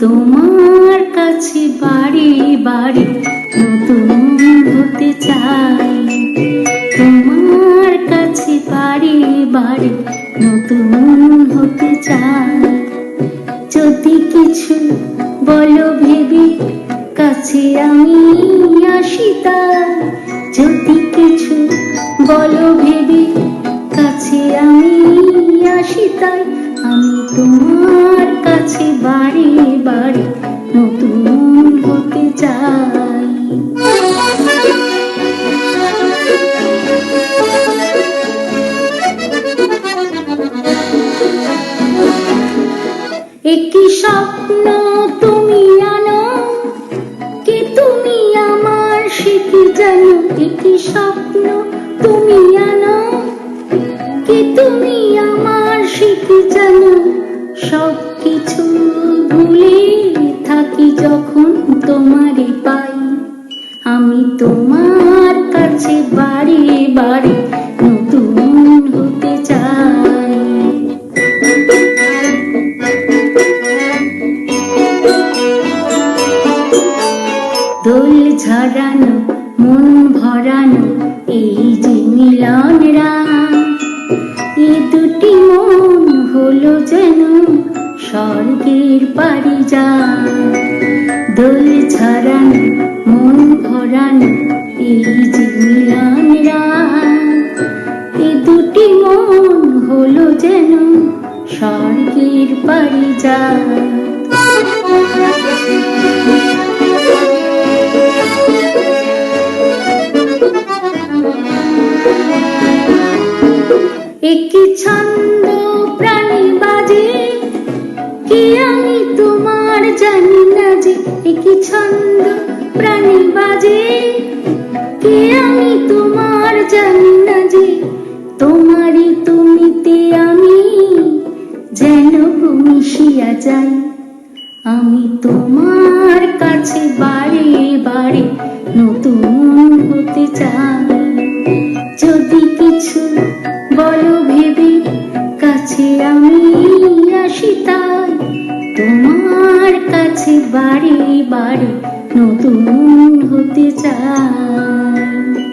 তোমার কাছে বাড়ি বাড়ি নতুন হতে চাই। তোমার কাছে বাড়ি বাড়ি নতুন হতে চাই। যদি কিছু বলো ভেবে কাছে আমি আসি তার যদি কিছু আসি তাই আমি তোমার কাছে বাড়ি বাড়ি নতুন হতে চাই। একই স্বপ্ন তুমি আনো, কে তুমি আমার সে কি জানো? একই স্বপ্ন তুমি সব কিছু ভুলে থাকি যখন তোমারে পাই। আমি তোমার কাছে বাড়ি বাড়ি নতুন হতে চাই। দোল ঝরানো মন ভরানো, এই স্বর্গের পারি যা দোল ছড়ান, মন ভরান, এই যে মিলান দুটি মন হলো যেন স্বর্গের পারি যা একই ছন্দ প্রাণী বাজে, কি আমি তোমার জানি না যে, তোমারই তুমিতে আমি যেন মিশিয়া যাই। আমি তোমার কাছে বাড়ি বাড়ি নতুন হতে চাই। যদি কিছু বলো ভেবে কাছে আমি আসি তাই, তোমার বাড়ি বাড়ি নতুন হতে চায়